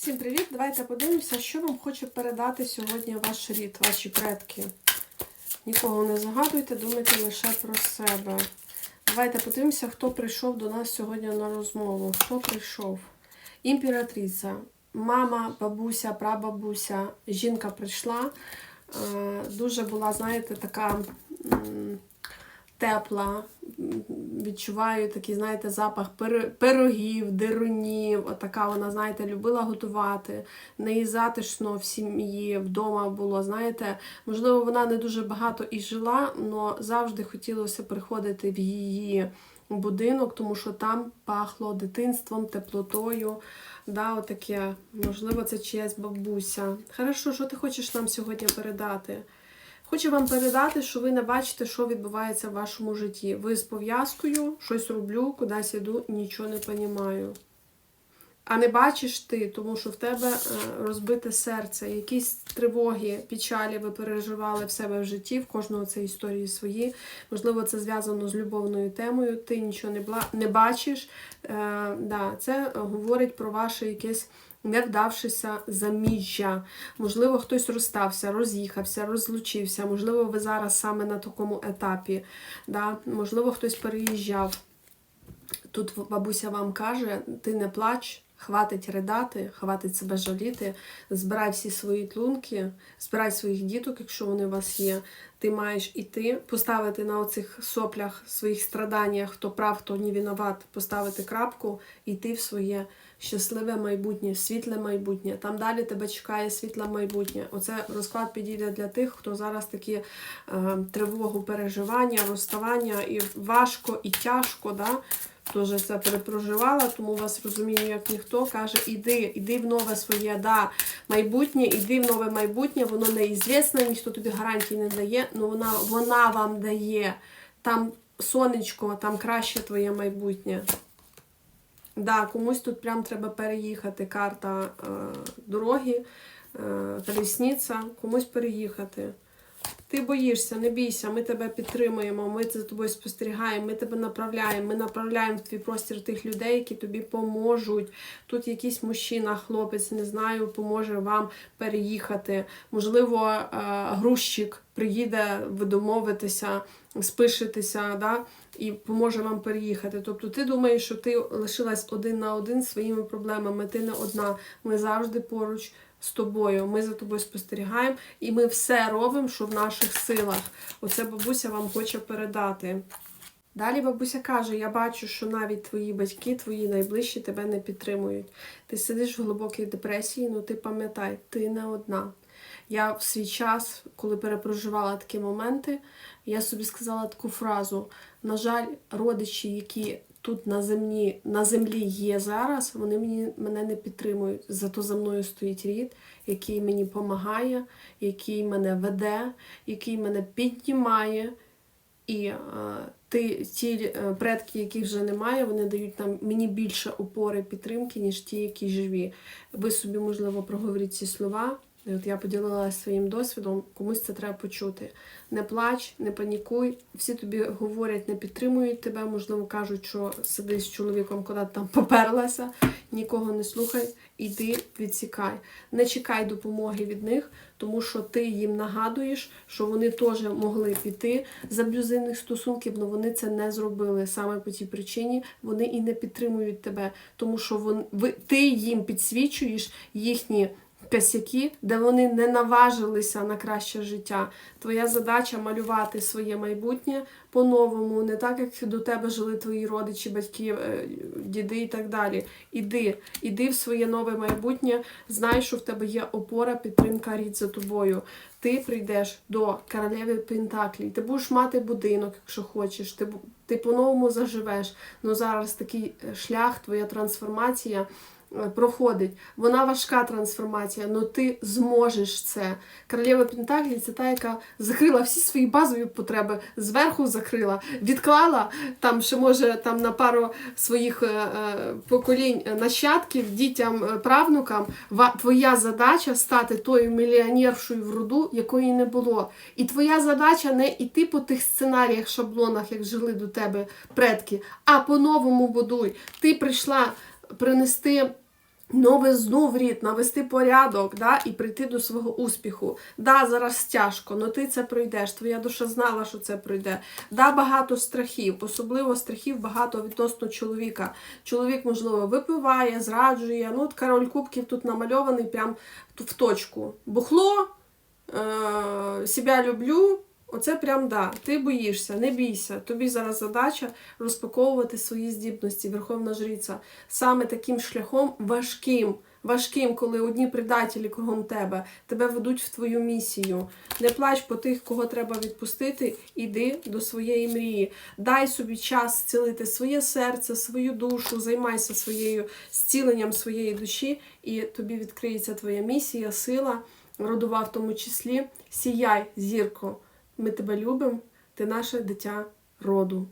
Всім привіт! Давайте подивимося, що вам хоче передати сьогодні ваш рід, ваші предки. Нікого не загадуйте, думайте лише про себе. Давайте подивимося, хто прийшов до нас сьогодні на розмову. Хто прийшов? Імператриця, мама, бабуся, прабабуся, жінка прийшла. Е, Дуже була, знаєте, така тепла. Відчуваю такий, знаєте, запах пирогів, дирунів. Отака вона, знаєте, любила готувати. Неї затишно в сім'ї, вдома було. Знаєте, можливо, вона не дуже багато і жила, але завжди хотілося приходити в її будинок, тому що там пахло дитинством, теплотою. Да, отаке. Можливо, це чиясь бабуся. Хорошо, що ти хочеш нам сьогодні передати? Хочу вам передати, що ви не бачите, що відбувається в вашому житті. Ви з пов'язкою, щось роблю, кудись іду, нічого не розумію. А не бачиш ти, тому що в тебе е, розбите серце, якісь тривоги, печалі ви переживали в себе в житті, в кожного це історії свої. Можливо, це зв'язано з любовною темою, ти нічого не, бачиш. Е, да, це говорить про ваше якесь не вдавшися заміжжя. Можливо, хтось розстався, роз'їхався, розлучився. Можливо, ви зараз саме на такому етапі. Да? Можливо, хтось переїжджав. Тут бабуся вам каже: ти не плач, хватить ридати, хватить себе жаліти, збирай всі свої тлунки, збирай своїх діток, якщо вони у вас є. Ти маєш іти, поставити на оцих соплях, своїх страданнях, хто прав, хто не виноват, поставити крапку йти в своє щасливе майбутнє, світле майбутнє. Там далі тебе чекає світле майбутнє. Оце розклад підійде для тих, хто зараз такі е, тривогу, переживання, розставання, і важко, і тяжко. Да? Теж це перепроживала, тому вас розумію, як ніхто каже, іди, іди в нове своє да, майбутнє, іди в нове майбутнє, воно неізвісне, ніхто тобі гарантій не дає, але вона, вона вам дає. Там сонечко, там краще твоє майбутнє. Да, комусь тут прям треба переїхати. Карта е, дороги, е, колісниця, комусь переїхати. Ти боїшся, не бійся, ми тебе підтримуємо, ми за тобою спостерігаємо, ми тебе направляємо, ми направляємо в твій простір тих людей, які тобі поможуть. Тут якийсь мужчина, хлопець, не знаю, поможе вам переїхати. Можливо, е, грузчик приїде, ви домовитеся, спишетеся, да, і поможе вам переїхати. Тобто ти думаєш, що ти лишилась один на один своїми проблемами, ти не одна. Ми завжди поруч з тобою. Ми за тобою спостерігаємо, і ми все робимо, що в наших силах. Оце бабуся вам хоче передати. Далі бабуся каже: я бачу, що навіть твої батьки, твої найближчі тебе не підтримують. Ти сидиш в глибокій депресії, ну ти пам'ятай, ти не одна. Я в свій час, коли перепроживала такі моменти, я собі сказала таку фразу: на жаль, родичі, які тут на землі, на землі є зараз, вони мені, мене не підтримують. Зато за мною стоїть рід, який мені допомагає, який мене веде, який мене піднімає. І е, ти, ті е, предки, яких вже немає, вони дають нам мені більше опори підтримки, ніж ті, які живі. Ви собі, можливо, проговоріть ці слова. І От я поділилася своїм досвідом, комусь це треба почути. Не плач, не панікуй. Всі тобі говорять, не підтримують тебе, можливо, кажуть, що сиди з чоловіком, куди там поперлася, нікого не слухай, іди відсікай. Не чекай допомоги від них, тому що ти їм нагадуєш, що вони теж могли піти з аб'юзивних стосунків, але вони це не зробили. Саме по тій причині вони і не підтримують тебе, тому що вон, ви, ти їм підсвічуєш їхні косяки, де вони не наважилися на краще життя. Твоя задача малювати своє майбутнє по-новому, не так, як до тебе жили твої родичі, батьки, е, діди і так далі. Іди, іди в своє нове майбутнє, знай, що в тебе є опора, підтримка рід за тобою. Ти прийдеш до королеви Пентаклі, ти будеш мати будинок, якщо хочеш, ти, ти по-новому заживеш. Ну зараз такий е, шлях, твоя трансформація проходить. Вона важка трансформація, але ти зможеш це. Королева Пентаклі це та, яка закрила всі свої базові потреби, зверху закрила, відклала там, ще може там на пару своїх е, е, поколінь е, нащадків, дітям, е, правнукам. Твоя задача стати тою мільйонершою в роду, якої не було. І твоя задача не йти по тих сценаріях, шаблонах, як жили до тебе предки, а по-новому будуй. Ти прийшла принести новизну в рід, навести порядок да, і прийти до свого успіху. Да, зараз тяжко, але ти це пройдеш. Твоя душа знала, що це пройде. Да, багато страхів, особливо страхів багато відносно чоловіка. Чоловік, можливо, випиває, зраджує. Ну, от король кубків тут намальований прям в точку. Бухло, е- себе люблю. Оце прям да. Ти боїшся, не бійся. Тобі зараз задача розпаковувати свої здібності, Верховна Жриця. Саме таким шляхом важким, важким, коли одні предателі кругом тебе тебе ведуть в твою місію. Не плач по тих, кого треба відпустити, іди до своєї мрії. Дай собі час зцілити своє серце, свою душу, займайся своєю зціленням своєї душі, і тобі відкриється твоя місія, сила, родова в тому числі. Сіяй, зірко. Ми тебе любимо, ти наше дитя роду.